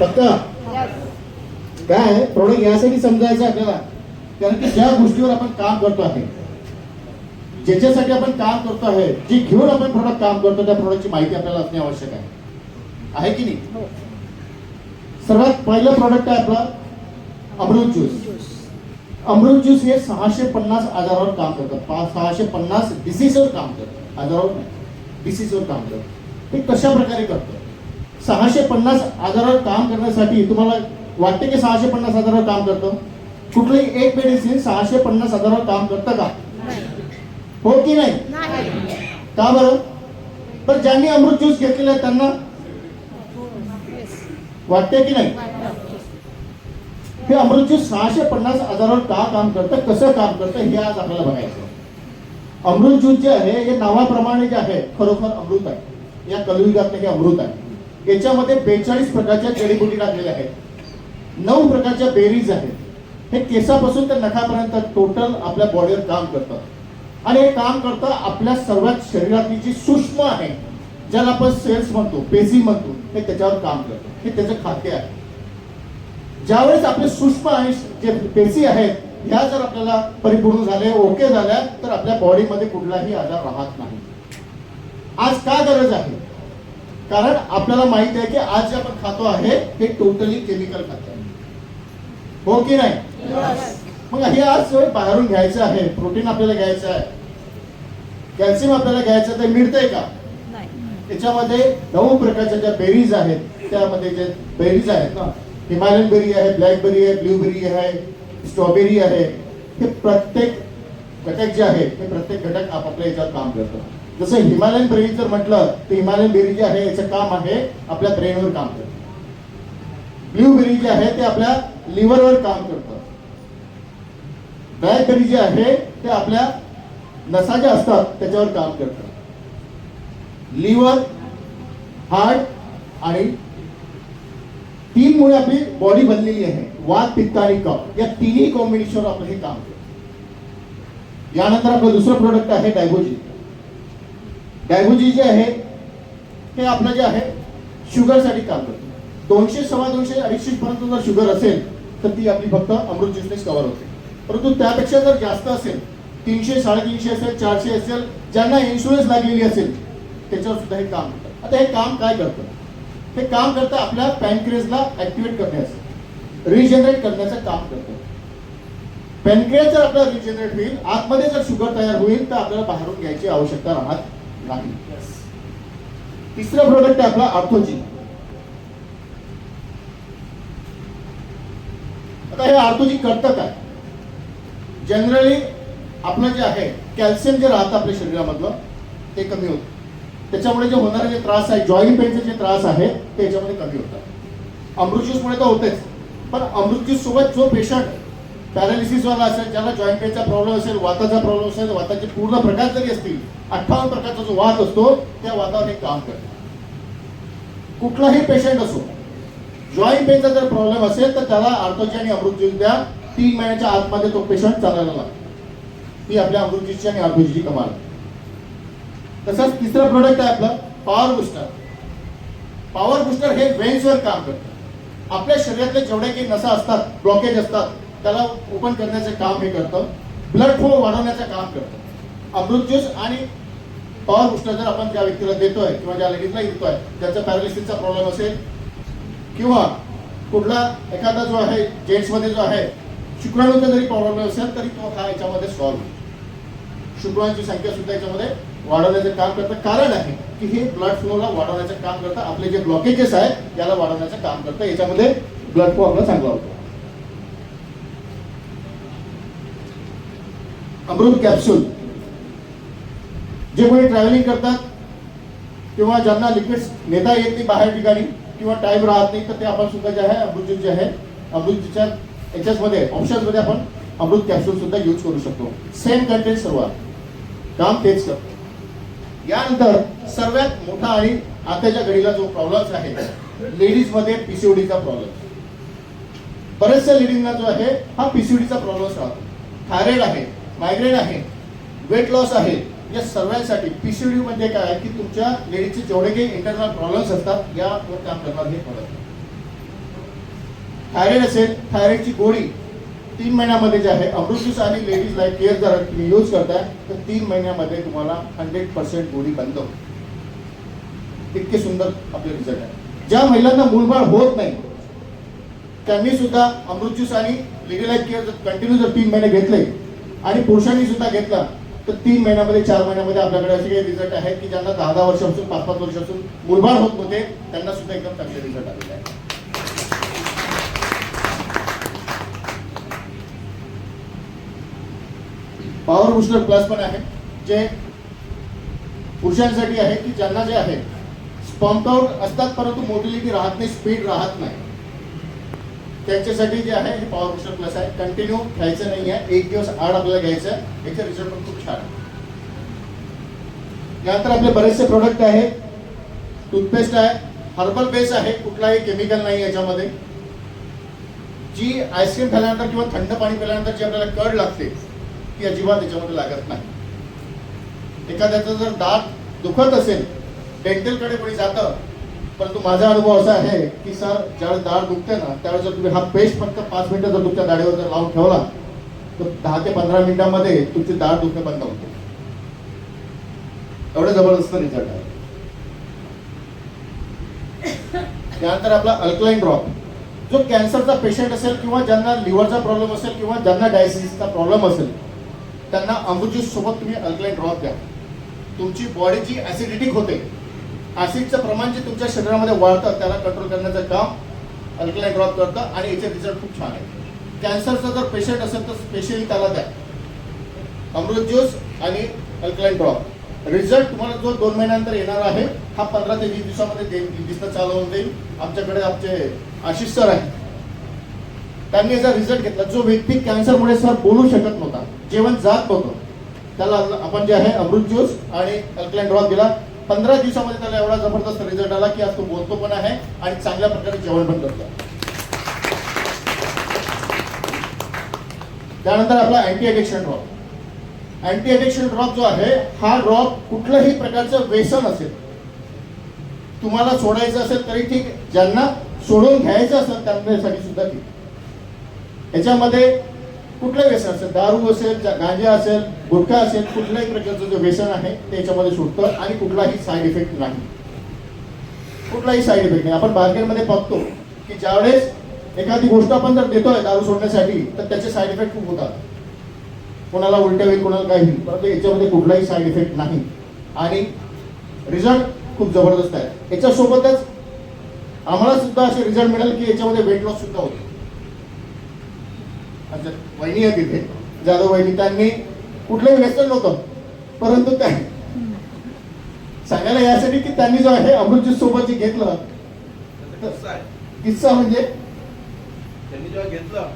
पक्का काय प्रोडक्ट यासाठी समजायचं आपल्याला कारण की ज्या गोष्टीवर आपण काम करतो आहे ज्याच्यासाठी आपण काम करतो आहे जे घेऊन आपण प्रोडक्ट काम करतो त्या प्रोडक्टची माहिती आपल्याला असणे आवश्यक आहे. आहे की नाही? सर्वात पहिलं प्रोडक्ट आहे आपला अमृत ज्यूस अमृत ज्यूस हे सहाशे पन्नास आजारावर काम करतात सहाशे पन्नास डिसीजवर काम करतात आजारावर नाही. डिसीजवर काम करतात ते कशा प्रकारे करतं? सहाशे पन्नास आजारावर काम करण्यासाठी तुम्हाला वाटते की सहाशे पन्नास आजारावर काम करतं? कुठलंही एक मेडिसिन सहाशे पन्नास आजारावर काम करतं का? हो की नाही? का बरं? पण ज्यांनी अमृत ज्यूस घेतलेला आहे त्यांना वाटते की नाही? हे अमृत ज्यूस सहाशे पन्नास आजारावर का काम करतं? कसं काम करतं? हे आज आपल्याला बघायचं अमृत ज्यूस जे आहे हे नावाप्रमाणे जे आहे खरोखर अमृत आहे. या कलयुगातलं हे अमृत आहे. याच्यामध्ये बेचाळीस प्रकारच्या जडीबुटी लागलेल्या आहेत. नऊ प्रकारच्या बेरीज आहेत. हे केसापासून तर नखापर्यंत टोटल आपल्या बॉडीवर काम करतं. आणि हे काम करतं आपल्या सर्वात शरीरातली जी सूक्ष्म आहे ज्याला आपण सेल्स म्हणतो पेझी म्हणतो हे त्याच्यावर काम करतं. हे त्याचं खाद्य आहे. ज्यावेळेस आपले सूक्ष्म आहे जे पेशी आहेत ह्या जर आपल्याला परिपूर्ण झाले ओके झाल्या तर आपल्या बॉडीमध्ये कुठलाही आजार राहत नाही. आज का गरज आहे? कारण आपल्याला माहीत आहे की आज जे आपण खातो आहे हे टोटली केमिकल खातो. आहे हो की नाही? मग हे आज बाहेरून घ्यायचं आहे. प्रोटीन आपल्याला घ्यायचं आहे. कॅल्शियम आपल्याला घ्यायचं ते मिळतंय का? त्याच्यामध्ये नऊ प्रकारच्या ज्या बेरीज आहेत त्यामध्ये जे बेरीज आहेत ना हिमालयन बेरी आहे ब्लॅकबेरी आहे ब्ल्यूबेरी आहे स्ट्रॉबेरी आहे हे प्रत्येक घटक जे आहे हे प्रत्येक घटक आपापल्या याच्यावर काम करतं जसं हिमालयन बेरी जर म्हटलं तर हिमालयन बेरी जे आहे याचं काम आहे आपल्या ब्रेनवर काम करतं. ब्ल्यूबेरी जे आहे ते आपल्या लिव्हरवर काम करतं. ब्लॅकबेरी जे आहे ते आपल्या नसा ज्या असतात त्याच्यावर काम करतं. लिव्हर हार्ट आणि तीन मुळे आपली बॉडी बनलेली आहे. वात पित्त आणि कफ. या तिन्ही कॉम्बिनेशनवर आपलं हे काम करतं. यानंतर आपलं दुसरं प्रोडक्ट आहे डायबोजिन. डायबोजी जे आहे हे आपलं जे आहे शुगरसाठी काम करतं. दोनशे सव्वा दोनशे अडीचशे पर्यंत जर शुगर असेल तर ती आपली फक्त अमृत ज्यूसनेच कव्हर होते. परंतु त्यापेक्षा जर जास्त असेल तीनशे साडेतीनशे असेल चारशे असेल ज्यांना इन्शुरन्स लागलेली असेल त्याच्यावर सुद्धा हे काम करतं. आता हे काम काय करतं? हे काम करतं आपल्या पॅनक्रेजला ऍक्टिव्हेट करण्याचं. रिजनरेट करण्याचं काम करतं. पॅनक्रेज जर आपला रिजनरेट होईल आतमध्ये जर शुगर तयार होईल तर आपल्याला बाहेरून घ्यायची आवश्यकता राहत नाही. तिसरं प्रोडक्ट आहे आपला आर्थोजी आता हे आर्थोजी करतं काय? जनरली आपलं जे आहे कॅल्शियम जे राहतं आपल्या शरीरामधलं ते कमी होतं. त्याच्यामुळे जे होणारे जे त्रास आहे जॉईंट पेनचे जे त्रास आहे ते याच्यामध्ये कमी होतात. अमृत ज्यूसमुळे तर होतेच. पण अमृत ज्यूस सोबत जो पेशंट पॅरालिसिस वाला असेल ज्याला जॉईंट पेनचा प्रॉब्लेम असेल वाताचा प्रॉब्लेम असेल वाताचे पूर्ण प्रकार जरी असतील अठ्ठावन्न प्रकारचा जो वात असतो त्या वातावर एक काम करतं. कुठलाही पेशंट असो जॉईंट पेनचा जर प्रॉब्लेम असेल तर त्याला आर्थोजी आणि अमृतजी द्या तीन महिन्याच्या आतमध्ये तो पेशंट चालायला लागतो. ही आपल्या अमृतजीची आणि आर्थोजीची कमाल. तसंच तिसरं प्रोडक्ट आहे आपलं पॉवर बुस्टर पॉवर बुस्टर हे वेन्सवर काम करतं. आपल्या शरीरातले जेवढे काही नसा असतात ब्लॉकेज असतात त्याला ओपन करण्याचं काम हे करतं. ब्लड फ्लो वाढवण्याचं काम करतं. अमृत ज्यूस आणि पॉवर बुस्टर जर आपण त्या व्यक्तीला देतोय किंवा ज्या लेडीजला देतोय ज्याचा पॅरालिसिसचा प्रॉब्लेम असेल किंवा कुठला एखादा जो आहे जेंट्समध्ये जो आहे शुक्राणूचा जरी प्रॉब्लेम असेल तरी तो हा याच्यामध्ये सॉल्व्ह होईल शुक्राणूची संख्या सुद्धा याच्यामध्ये वाढवण्याचं काम करतं. कारण आहे की हे ब्लड फ्लोला वाढवण्याचं काम करतं. आपले जे ब्लॉकेजेस आहेत याला वाढवण्याचं काम करतं. याच्यामध्ये ब्लड फ्लो आपला चांगला होतो. अमृत कॅप्सूल जे कोणी ट्रॅव्हलिंग करतात किंवा ज्यांना लिक्विड्स नेता येत नाही बाहेर ठिकाणी किंवा टाईम राहत नाही तर ते आपण सुद्धा जे आहे अमृतजी जे आहे अमृतजीच्या ज्यूसच्या याच्यामध्ये ऑप्शन्समध्ये आपण अमृत कॅप्सूल सुद्धा यूज करू शकतो. सेम कंटेंट सर्व काम तेच करतो यानंतर सर्वात मोठा आणि आताच्या घडीला जो प्रॉब्लेम्स आहे लेडीजमध्ये पीसीओडीचा प्रॉब्लेम बऱ्याचशा लेडीजना जो आहे हा पीसीओडीचा प्रॉब्लेम राहतो. थायरॉइड आहे. मायग्रेन आहे वेट लॉस आहे या सर्वांसाठी पीसीओडी म्हणजे काय आहे की तुमच्या लेडीजचे जेवढे काही इंटरनल प्रॉब्लेम्स असतात यावर काम करणार हे प्रॉडक्ट थायरॉइड असेल थायरॉइडची गोळी तीन महिन्यामध्ये जे आहे अमृत ज्यूस आणि लेडीज लाईफ केअर जर तुम्ही यूज करताय तर तीन महिन्यामध्ये तुम्हाला हंड्रेड पर्सेंट गोळी बंद होते इतके सुंदर आपले रिझल्ट आहे. ज्या महिलांना मूलबाळ होत नाही त्यांनी सुद्धा अमृत ज्यूस आणि लेडी लाईफ केअर कंटिन्यू जर तीन महिने घेतले आणि पुरुषांनी सुद्धा घेतला तर तीन महिन्यामध्ये चार महिन्यामध्ये आपल्याकडे असे काही रिझल्ट आहेत की ज्यांना दहा दहा वर्षापासून पाच पाच वर्षापासून मुरबाड होत होते त्यांना सुद्धा एकदम चांगले रिझल्ट आलेले आहेत पॉवर बुस्टर प्लस पण आहे जे पुरुषांसाठी आहे की ज्यांना जे आहे स्पॉम्प आउट असतात परंतु मोटिलिटी राहत नाही स्पीड राहत नाही. त्यांच्यासाठी जे आहे हे पॉवर बुस्टर प्लस आहे. कंटिन्यू घ्यायचं नाही आहे. एक दिवस आड आपल्याला घ्यायचं आहे. याचे रिझल्ट पण खूप छान आहे. यानंतर आपले बरेचसे प्रोडक्ट आहेत टूथपेस्ट आहे. हर्बल बेस आहे. कुठलाही केमिकल नाही याच्यामध्ये. जी आईस्क्रीम खाल्यानंतर किंवा थंड पाणी पिल्यानंतर जी आपल्याला कड लागते ती अजिबात याच्यामध्ये लागत नाही. एखाद्याचं जर दात दुखत असेल डेंटलकडे कोणी जातं परंतु माझा अनुभव असा आहे की सर ज्यावेळेस दाढ दुखते ना त्यावेळेस जर तुम्ही हा पेस्ट फक्त पाच मिनिटं जर तुमच्या दाढीवर जर लावून ठेवला तर दहा ते पंधरा मिनिटांमध्ये तुमची दाढ दुखणे बंद होते. एवढं जबरदस्त रिझल्ट आहे. त्यानंतर आपला अल्कलाईन ड्रॉप जो कॅन्सरचा पेशंट असेल किंवा ज्यांना लिव्हरचा प्रॉब्लेम असेल किंवा ज्यांना डायसिसचा प्रॉब्लेम असेल त्यांना अमृत सोबत तुम्ही अल्कलाईन ड्रॉप द्या. तुमची बॉडी जी होते ऍसिडचं प्रमाण जे तुमच्या शरीरामध्ये वाढतं त्याला कंट्रोल करण्याचं काम अल्कलाईन ड्रॉप करतं आणि याचे रिझल्ट खूप छान आहे कॅन्सरचा जर पेशंट असेल तर स्पेशली त्याला द्या. अमृत ज्यूस आणि अल्कलाईन ड्रॉप रिझल्ट तुम्हाला जो दोन महिन्यानंतर येणार आहे हा पंधरा ते वीस दिवसामध्ये दिसणं चालू होऊन जाईल. आमच्याकडे आमचे आशिष सर आहेत. त्यांनी याचा रिझल्ट घेतला. जो व्यक्ती कॅन्सरमुळे सर बोलू शकत नव्हता जेवण जात नव्हतं त्याला आपण जे आहे अमृत ज्यूस आणि अल्कलाईन ड्रॉप दिला. पंधरा दिवसामध्ये त्याला एवढा जबरदस्त रिझल्ट आला की आज तो बोलतो पण आहे आणि चांगल्या प्रकारे जेवण पण करतो. त्यानंतर आपला anti addiction drop anti addiction drop जो आहे हा ड्रॉप कुठल्याही प्रकारचं व्यसन असेल तुम्हाला सोडायचं असेल तरी ठीक ज्यांना सोडून घ्यायचं असेल त्यांच्यासाठी सुद्धा ठीक. याच्यामध्ये कुठलंही व्यसन असेल दारू असेल गांजा असेल गुटखा असेल कुठल्याही प्रकारचं जो व्यसन आहे ते याच्यामध्ये सुटतं आणि कुठलाही साईड इफेक्ट नाही. कुठलाही साईड इफेक्ट नाही. आपण मार्केटमध्ये बघतो की ज्यावेळेस एखादी गोष्ट आपण जर देतोय दारू सोडण्यासाठी तर त्याचे साईड इफेक्ट खूप होतात. कोणाला उलट्या होईल कोणाला काही होईल परंतु याच्यामध्ये कुठलाही साईड इफेक्ट नाही. आणि रिझल्ट खूप जबरदस्त आहे. याच्यासोबतच आम्हाला सुद्धा असे रिझल्ट मिळेल की याच्यामध्ये वेट लॉस सुद्धा होतो. वहिनी आहे तिथे. जाधव वहिनी त्यांनी कुठलंही व्यसन नव्हतं. परंतु त्या सांगायला यासाठी की त्यांनी जो आहे अमृत ज्यूस सोबत जे घेतलं किस्सा म्हणजे? त्यांनी जेव्हा घेतलं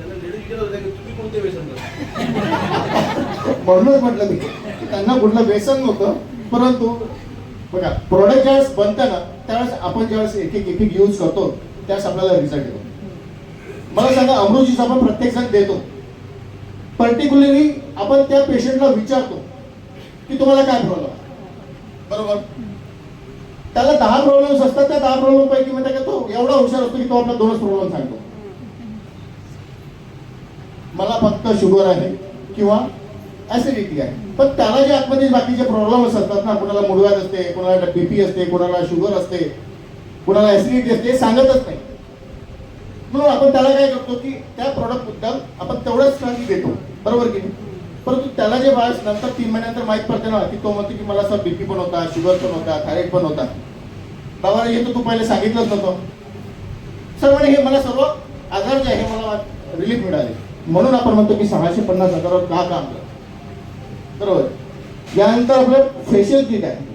म्हणूनच म्हटलं मी त्यांना कुठलं व्यसन नव्हतं. परंतु बघा प्रोडक्ट ज्यावेळेस बनतं ना त्यावेळेस आपण ज्यावेळेस एक एक एक एक यूज करतो त्यावेळेस आपल्याला रिझल्ट येतो. मला सांगा अमृत आपण प्रत्येक जण देतो. पर्टिक्युलरली आपण त्या पेशंटला विचारतो की तुम्हाला काय प्रॉब्लेम बरोबर? त्याला दहा प्रॉब्लेम्स असतात त्या दहा प्रॉब्लेम पैकी म्हणजे का तो एवढा हुशार असतो की तो आपला दोनच प्रॉब्लेम सांगतो. मला फक्त शुगर आहे किंवा ऍसिडिटी आहे. पण त्याला जे आतमध्ये बाकीचे प्रॉब्लेम्स असतात ना कुणाला मुडव्यात असते कुणाला बीपी असते कुणाला शुगर असते कुणाला ऍसिडिटी असते सांगतच नाही. म्हणून आपण त्याला काय करतो की त्या प्रॉडक्ट मुद्दाम आपण तेवढंच काही देतो. बरोबर की नाही? परंतु त्याला जे बाळ नंतर तीन महिन्यानंतर माहीत पडते ना की तो म्हणतो की मला असं बीपी पण होता शुगर पण होता थायरॉइड पण होता. बाबा हे तू पहिले सांगितलंच नव्हतं. सर म्हणे हे मला सर्व आजार जे आहे मला रिलीफ मिळाले. म्हणून आपण म्हणतो की सहाशे पन्नास हजारावर का काम करतो? बरोबर? यानंतर आपलं फेशियल किट आहे.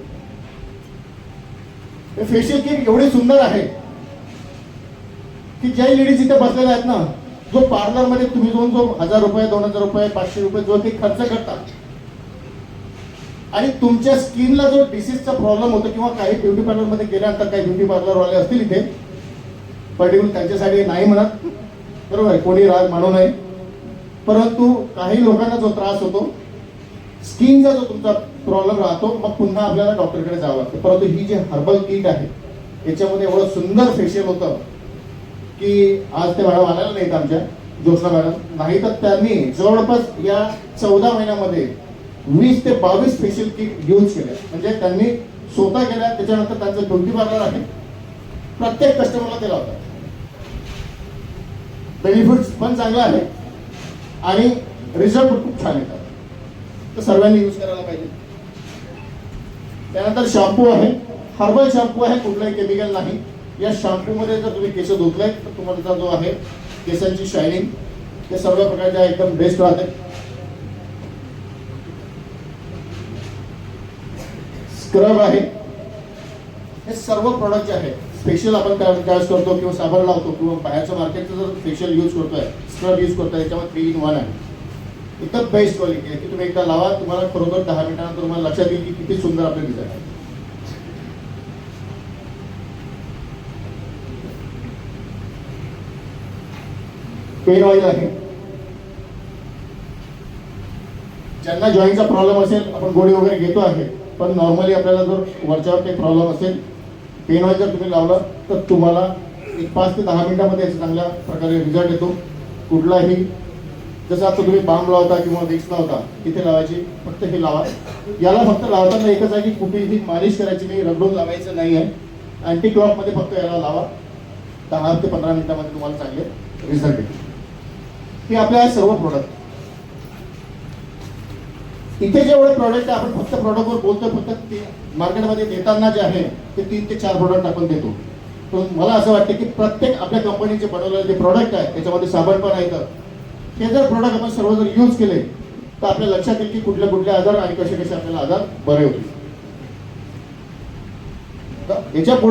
फेशियल किट एवढे सुंदर आहे. की ज्या लेडीज इथे बसलेल्या आहेत ना जो पार्लरमध्ये तुम्ही जाऊन जो हजार रुपये दोन हजार रुपये पाचशे रुपये जो काही खर्च करता आणि तुमच्या स्किनला जो डिसीजचा प्रॉब्लेम होतो किंवा काही ब्युटी पार्लरमध्ये गेल्यानंतर काही ब्युटी पार्लर वाले असतील इथे पर्टिक्युलर त्यांच्यासाठी नाही म्हणत. बरोबर आहे? कोणी राग मानू नये. परंतु काही लोकांना जो त्रास होतो स्किनचा जो तुमचा प्रॉब्लेम राहतो मग पुन्हा आपल्याला डॉक्टरकडे जावं लागतं. परंतु ही जी हर्बल किट आहे याच्यामध्ये एवढं सुंदर फेशियल होतं की आज ते मॅडम आलेल्या नाहीत आमच्या ज्योत्सना मॅडम. नाही तर त्यांनी जवळपास या चौदा महिन्यामध्ये वीस ते बावीस स्पेशल किट यूज केल्या म्हणजे त्यांनी स्वतः केल्या त्याच्यानंतर त्यांचं ब्युटी पार्लर आहे. प्रत्येक कस्टमरला ते लावतात. बेनिफिट्स पण चांगला आहे आणि रिझल्ट खूप छान येतात. तर सर्वांनी यूज करायला पाहिजे. त्यानंतर शॅम्पू आहे. हर्बल शॅम्पू आहे कुठलाही केमिकल नाही. या शॅम्पू मध्ये जर तुम्ही केस धुतले तर तुम्हाला जो आहे केसांची शायनिंग ते सर्व प्रकारच्या एकदम बेस्ट राहते स्क्रब आहे. हे सर्व प्रॉडक्ट जे आहे स्पेशल आपण त्यावेळेस करतो किंवा साबण लावतो किंवा बाहेरच्या मार्केटचं जर फेशियल यूज करतोय स्क्रब यूज करतोय त्याच्यामध्ये थ्री इन वन आहे. एकदम बेस्ट क्वालिटी आहे. की तुम्ही एकदा लावा तुम्हाला खरोखर दहा मिनिटानंतर तुम्हाला लक्षात येईल की किती सुंदर आपले डिझाईन आहे. पेन ऑइल आहे. ज्यांना जॉईंटचा प्रॉब्लेम असेल आपण गोळी वगैरे घेतो आहे. पण नॉर्मली आपल्याला जर वरच्यावर काही प्रॉब्लेम असेल पेन ऑइल जर तुम्ही लावलं तर तुम्हाला एक पाच ते दहा मिनिटामध्ये याचा चांगल्या प्रकारे रिझल्ट येतो. कुठलाही जसं आता तुम्ही बाम लावता किंवा विक्स लावता तिथे लावायची फक्त हे लावा. याला फक्त लावताना एकच आहे की कुठेही मालिश करायची नाही रगडून लावायचं नाही आहे अँटी क्लॉकमध्ये फक्त याला लावा. दहा ते पंधरा मिनिटामध्ये तुम्हाला चांगले रिझल्ट येतील. हे आपल्या सर्व प्रोडक्ट इथे जेवढे प्रॉडक्ट आहे आपण फक्त प्रोडक्टवर बोलतो फक्त ते मार्केटमध्ये देताना जे आहे ते तीन ते चार प्रोडक्ट आपण देतो. पण मला असं वाटतं की प्रत्येक आपल्या कंपनीचे बनवलेले जे प्रॉडक्ट आहे त्याच्यामध्ये साबण पण आहे तर हे जर प्रोडक्ट आपण सर्व जर यूज केले तर आपल्या लक्षात येईल की कुठले कुठले आजार आणि कसे कसे आपल्याला आजार बरे होतील. तर याच्यापुढे